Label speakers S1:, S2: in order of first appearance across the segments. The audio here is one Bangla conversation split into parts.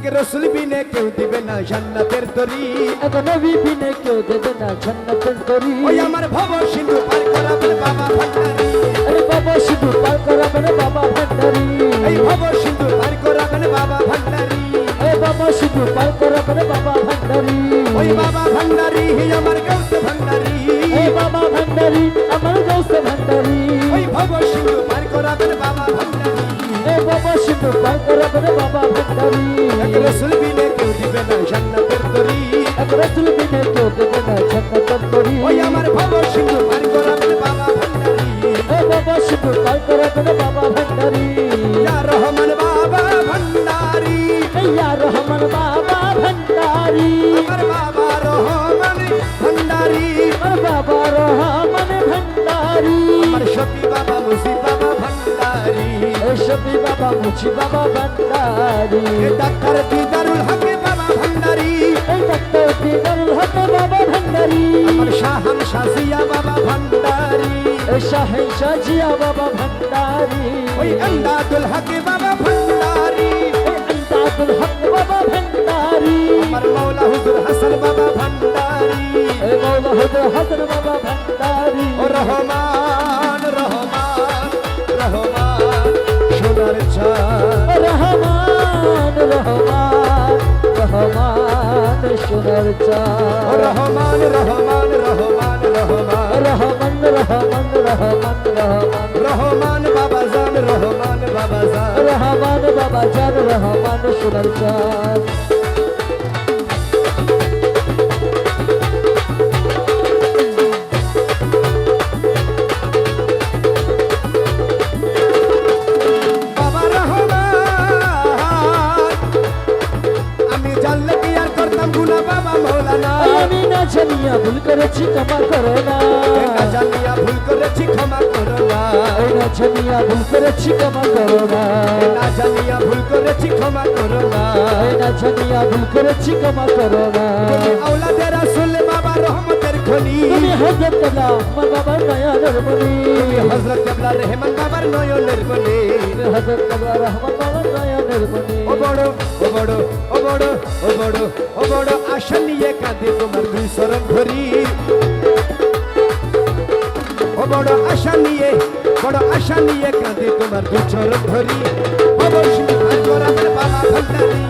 S1: এক রসুল বিনে কেউ দিবে না জান্নাতের তরি।
S2: এক নবী বিনে কেউ দেবে না জান্নাতের তরি।
S1: ওই আমার ভব সিন্ধু পার করাবেন বাবা ভান্ডারি।
S2: আরে বাবা শুধু পার করাবেন বাবা ভান্ডারি।
S1: এই ভব সিন্ধু পার করাবেন বাবা ভান্ডারি।
S2: আরে বাবা শুধু পার করাবেন বাবা ভান্ডারি।
S1: ওই বাবা ভান্ডারি হি আমার গৌস ভান্ডারি।
S2: এ বাবা ভান্ডারি আমার গৌসে ভান্ডারি।
S1: ওই ভব সিন্ধু পার করাবেন বাবা ভান্ডারি।
S2: এ বাবা শুধু পার করাবেন বাবা
S1: এক রসুল বিনে কেউ দিবে না জান্নাতের তরি
S2: এক রসুল বিনে কেউ দেবে না জান্নাতের তরি
S1: ওই আমার ভব সিন্ধু পার করাবেন বাবা ভান্ডারি
S2: এ বাবা শুধু পার করাবেন এ বাবা মুছি বাবা ভান্ডারি।
S1: ডাক্তার দিদারুল হকে বাবা ভান্ডারি।
S2: এই ডাক্তার দিদারুল হকে বাবা ভান্ডারি।
S1: আমার শাহান শাসিয়া বাবা ভান্ডারি।
S2: এ শাহেন শাজিয়া বাবা ভান্ডারি।
S1: ওই আন্দাদুল হকে বাবা ভান্ডারি।
S2: এ আন্দাদুল হক
S1: চাঁদ
S2: রহমান রহমান রহমান
S1: রহমান। রহমান রহমান রহমান
S2: রহমান। রহমান
S1: বাবা জান রহমান বাবা জান।
S2: রহমান বাবা জান রহমান সোনার জানিয়া ভুল করেছি ক্ষমা করো না।
S1: না জানিয়া ভুল করেছি ক্ষমা করো না।
S2: না জানিয়া ভুল করেছি ক্ষমা করো না।
S1: না জানিয়া ভুল করেছি ক্ষমা করো না।
S2: না জানিয়া ভুল করেছি ক্ষমা করো না।
S1: আওলাদের বাবা রহমতের খনি
S2: তুমি হজরত কেবলা আমার বাবার নয়নের মনি
S1: তুমি হযরত কেবলা রহমান বাবার নয়নের মনি
S2: তুমি হজরত কেবলা রহমান বাবার নয়নের মনি
S1: ও বড় ও বড় ও বড় ও বড় ও বড় আশা নিয়ে কাঁদে তোমার দুই সরম ধরি ও বড় আশা নিয়ে বড় আশা নিয়ে কাঁদে তোমার দুই চরণ ধরি অবশ্যই ভাই করাবেন বাবা ভান্ডারি।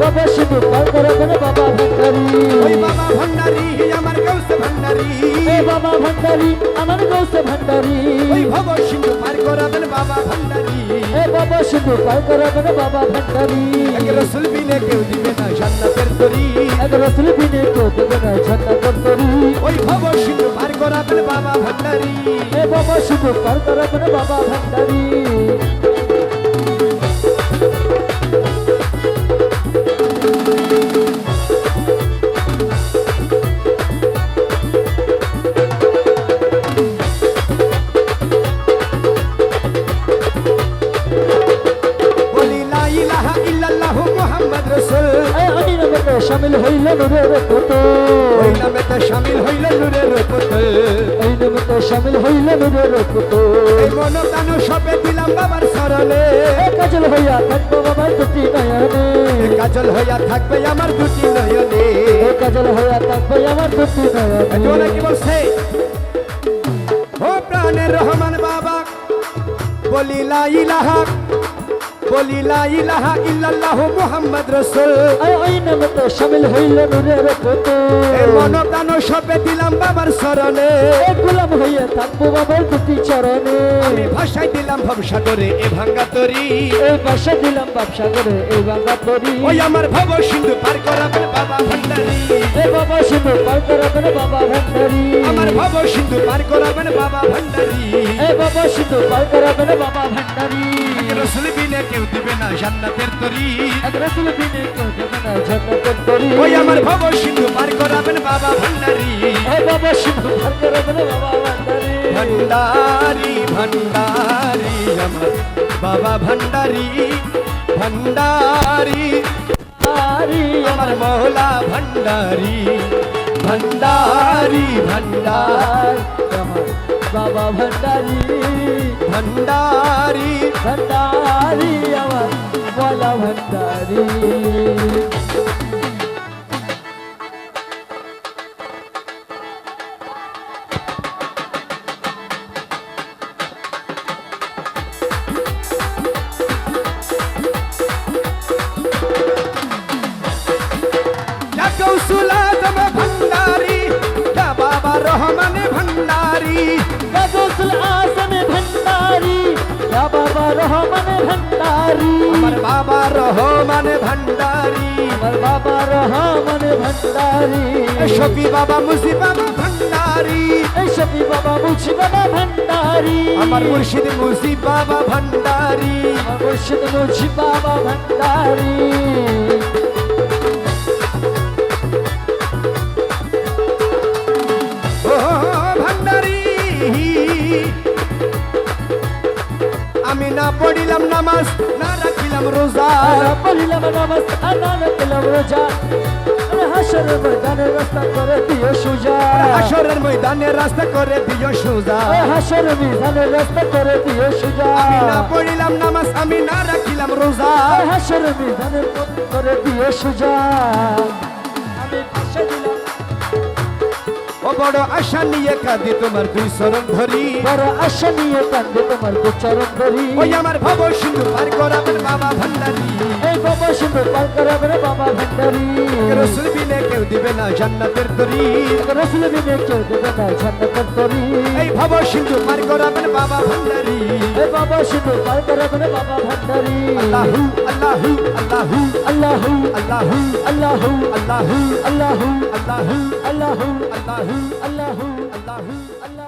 S2: বাবা শুধু পার করাবেন বাবা ভান্ডারি।
S1: ভান্ডারি আমার গৌসে ভান্ডারি। ওই ভব সিন্ধু পার করাবেন বাবা ভান্ডারি।
S2: এ বাবা সিন্ধু পার করাবেন বাবা ভান্ডারি।
S1: এক রসুল বিনে কেউ দিবে না জান্নাতের তরি।
S2: এক রসুল বিনে কেউ দিবে না জান্নাতের তরি।
S1: ওই ভব সিন্ধু পার করাবেন বাবা ভান্ডারি।
S2: এ বাবা সিন্ধু পার করাবেন বাবা ভান্ডারি। শামিল হইল নূরের কত
S1: ওই নামে তো শামিল হইল নূরের পুতুল
S2: এই নামে তো শামিল হইল নূরের কত
S1: এই মন প্রাণ সবে দিলাম বাবার শরণে
S2: কাজল হইয়া থাকব বাবার দুটি নয়নে।
S1: কাজল হইয়া থাকবে আমার দুটি নয়নে।
S2: কাজল হইয়া থাকবে আমার দুটি
S1: জোরে
S2: নয়নে
S1: কি বলছে? ও প্রাণের রহমান বাবা বলি লা ইলাহা বলি লা ইলাহা ইল্লাল্লাহ মুহাম্মদ রাসূল।
S2: ওই নামে তো শামিল হইল নূরের কত
S1: এই মন প্রাণ সবে দিলাম বাবার শরণে
S2: এ গোলাম হইয়া থাকব বাবার দুটি চরণে।
S1: আমি ভাষায় দিলাম ভবসাগরে এ ভাঙ্গা তরি।
S2: এই বাসা দিলাম ব্যবসা করে ভাঙ্গা তরি।
S1: ওই আমার ভব সিন্ধু পার করাবেন বাবা ভান্ডারি।
S2: এ বাবা শুধু পার করাবেন বাবা ভান্ডারি।
S1: আমার ভব সিন্ধু পার করাবেন বাবা ভান্ডারি।
S2: এ বাবা শুধু পার করাবেন বাবা ভান্ডারি।
S1: জান্নাতের তরি।
S2: এক রসুল বিনে কেউ দেবে না জান্নাতের তরি।
S1: ওই আমার ভব সিন্ধু পার করাবেন বাবা ভান্ডারি।
S2: এ বাবা শুধু পার করাবেন বাবা ভান্ডারি।
S1: ভান্ডারি ভান্ডারি আমার বাবা ভান্ডারি ভান্ডারি।
S2: আরি
S1: আমার মৌলা ভান্ডারি ভান্ডারি ভান্ডার।
S2: আমার বাবা ভান্ডারি।
S1: ভান্ডারি।
S2: ভান্ডারি আমার রাধে কৌশলাতম ভণ্ডারী বাবা রহমান ভণ্ডারী কৌশলা ভান্ডারি।
S1: আমার বাবা রহমান ভণ্ডারি
S2: আমার বাবা রহমান ভণ্ডারি
S1: শফি বাবা মুসি বাবা
S2: ভণ্ডারি শফি বাবা মুসি বাবা ভণ্ডারি
S1: আমার মুর্শিদ মুসি বাবা ভণ্ডারি
S2: আমার মুর্শিদ মুসি বাবা ভান্ডারি।
S1: নামাজ না রাখিলাম রোজা
S2: আনা পড়িলাম নামাজ আনা পেলাম রোজা। আরে হাসরের ময়দানে রাস্তা করে দিও সুজা।
S1: আসরের ময়দানে রাস্তা করে দিও সোজা।
S2: আরে হাসরের ময়দানে রাস্তা করে দিও সুজা।
S1: আমি না পড়িলাম নামাজ আমি না রাখিলাম রোজা।
S2: আরে হাসরের ময়দানে করে দিও সুজা। আমি পাশে দিলাম
S1: বড় আশা নিয়ে কাঁদি তোমার দুই চরণ ধরি।
S2: বড় আশা নিয়ে কাঁদে তোমার দুই চরণ ধরি।
S1: ওই আমার ভব সিন্ধু পার করাবেন বাবা ভান্ডারি।
S2: এই ভব সিন্ধু পার করাবেন বাবা ভান্ডারি।
S1: রসুল কেউ দিবে না জান্নাতের তরি।
S2: রসুল বিনে কেউ দেবে না জান্নাতের তরি।
S1: এই ভব সিন্ধু পার করাবেন বাবা ভান্ডারি।
S2: এই বাবা সুন্দর পার করাবে রে বাবা ভান্ডারি।
S1: আল্লাহু আল্লাহু আল্লাহু
S2: আল্লাহু।
S1: আল্লাহু
S2: আল্লাহু
S1: আল্লাহু
S2: আল্লাহু।
S1: আল্লাহু
S2: আল্লাহু
S1: আল্লাহু
S2: আল্লাহু।
S1: আল্লাহু
S2: আল্লাহু।